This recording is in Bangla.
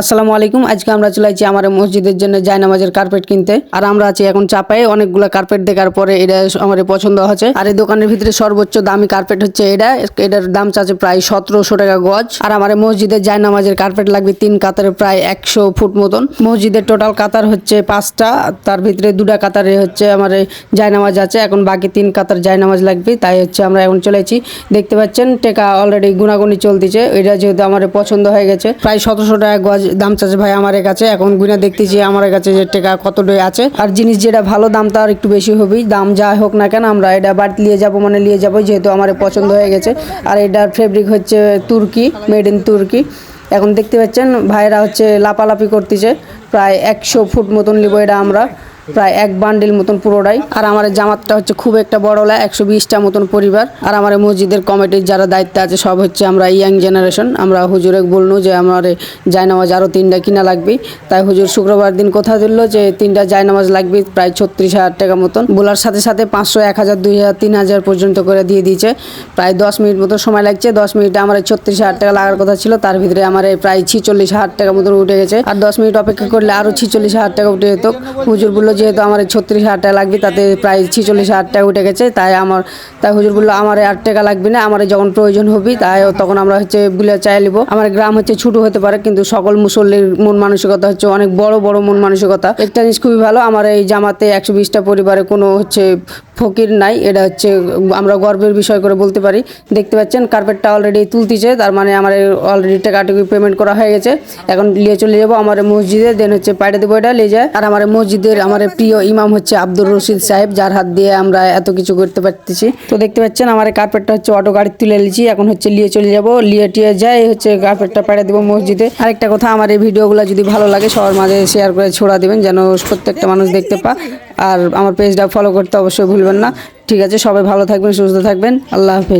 আসসালামু আলাইকুম। আজকে আমরা চলে আসছি আমার মসজিদের জন্য জায়নামাজের কার্পেট কিনতে। আর আমরা আছি এখন চাপায়ে। অনেকগুলো কার্পেট দেখার পরে এটা আমার পছন্দ হচ্ছে। আর এই দোকানের ভিতরে সর্বোচ্চ দামি কার্পেট হচ্ছে এটা। এটার দাম চাচ্ছে প্রায় সতেরোশো টাকা গজ। আর আমার মসজিদের জায়নামাজের কার্পেট লাগবে তিন কাতারে প্রায় একশো ফুট মতন। মসজিদের টোটাল কাতার হচ্ছে পাঁচটা। তার ভিতরে দুটা কাতারে হচ্ছে আমার জায়নামাজ আছে। এখন বাকি তিন কাতার জায়নামাজ লাগবে। তাই হচ্ছে আমরা এখন চলে চলেছি দেখতে পাচ্ছেন, টেকা অলরেডি গুনাগুনি চলতেছে। এটা যেহেতু আমার পছন্দ হয়ে গেছে। প্রায় সতেরোশো টাকা গজ দাম চাচ্ছে ভাই আমার কাছে এখন গুনা দেখতেছি আমার কাছে যে টাকা কতটাই আছে। আর জিনিস যেটা ভালো, দাম তার একটু বেশি হবেই দাম যা হোক না কেন, আমরা এটা বাড়িতে নিয়ে যাব মানে নিয়ে যাব, যেহেতু আমার পছন্দ হয়ে গেছে। আর এটার ফেব্রিক হচ্ছে তুর্কি মেড ইন তুর্কি। এখন দেখতে পাচ্ছেন, ভাইরা হচ্ছে লাপালাপি করতেছে। প্রায় একশো ফুট মতন নিব এটা আমরা। প্রায় এক বান্ডিল মতন পুরোটাই। আর আমার জামাতটা হচ্ছে খুব একটা বড় লা একশো বিশটা মতন পরিবার। আর আমার মসজিদের কমিটির যারা দায়িত্ব আছে, সব হচ্ছে আমরা ইয়াং জেনারেশন। আমরা হুজুরে বলল যে আমার জায়নামাজ আরও তিনটা কিনা লাগবে। তাই হুজুর শুক্রবার দিন কথা দিল যে তিনটা জায়নামাজ লাগবে, প্রায় ছত্রিশ হাজার টাকা মতন। বলার সাথে সাথে পাঁচশো, এক হাজার, দুই হাজার, তিন হাজার পর্যন্ত করে দিয়ে দিয়েছে। প্রায় দশ মিনিট মতো সময় লাগছে। দশ মিনিটে আমার ছত্রিশ হাজার টাকা লাগার কথা ছিল, তার ভিতরে আমার প্রায় ছিচল্লিশ হাজার টাকা মতন উঠে গেছে। আর দশ মিনিট অপেক্ষা করলে আরও ছিচল্লিশ হাজার টাকা উঠে যেত। হুজুর বলল যেহেতু আমার ছত্রিশ হাজার টাকা লাগবে, তাতে প্রায় ছিচল্লিশ হাজার টাকা উঠে গেছে, তাই আমার তাই হুজুর বলল, আমার আর টাকা লাগবে না, আমার যখন প্রয়োজন হবে, তাই তখন আমরা হচ্ছে বুলে চাই নিব। আমার গ্রাম হচ্ছে ছোট হতে পারে, কিন্তু সকল মুসল্লির মন মানসিকতা হচ্ছে অনেক বড় বড় মন মানসিকতা। একটা জিনিস খুবই ভালো, আমার এই জামাতে একশো বিশটা পরিবারে কোনো হচ্ছে ফকির নাই, এটা হচ্ছে আমরা গর্বের বিষয় করে বলতে পারি। দেখতে পাচ্ছেন, কার্পেটটা অলরেডি তুলতেছে, তার মানে আমার অলরেডি টাকাটুকু পেমেন্ট করা হয়ে গেছে। এখন নিয়ে চলে যাব আমার মসজিদে দেন হচ্ছে পাইটে দেবো এটা, নিয়ে যায়। আর আমার মসজিদের আমার প্রিয় ইমাম হচ্ছে আব্দুর রশিদ সাহেব, যার হাত দিয়ে আমরা এত কিছু করতে পারতেছি। তো দেখতে পাচ্ছেন আমার কার্পেটটা হচ্ছে অটো গাড়ি তুলে নিয়েছি, এখন হচ্ছে নিয়ে চলে যাব। লিয়ে টিয়ে যাই, হচ্ছে কার্পেটটা পাইটে দেবো মসজিদে। আরেকটা কথা, আমার এই ভিডিওগুলো যদি ভালো লাগে, সবার মাঝে শেয়ার করে ছোড়া দেবেন, যেন প্রত্যেকটা মানুষ দেখতে পা আর আমার পেজটা ফলো করতে অবশ্যই ভুলবেন না। ঠিক আছে, সবাই ভালো থাকবেন, সুস্থ থাকবেন, আল্লাহ হাফেজ।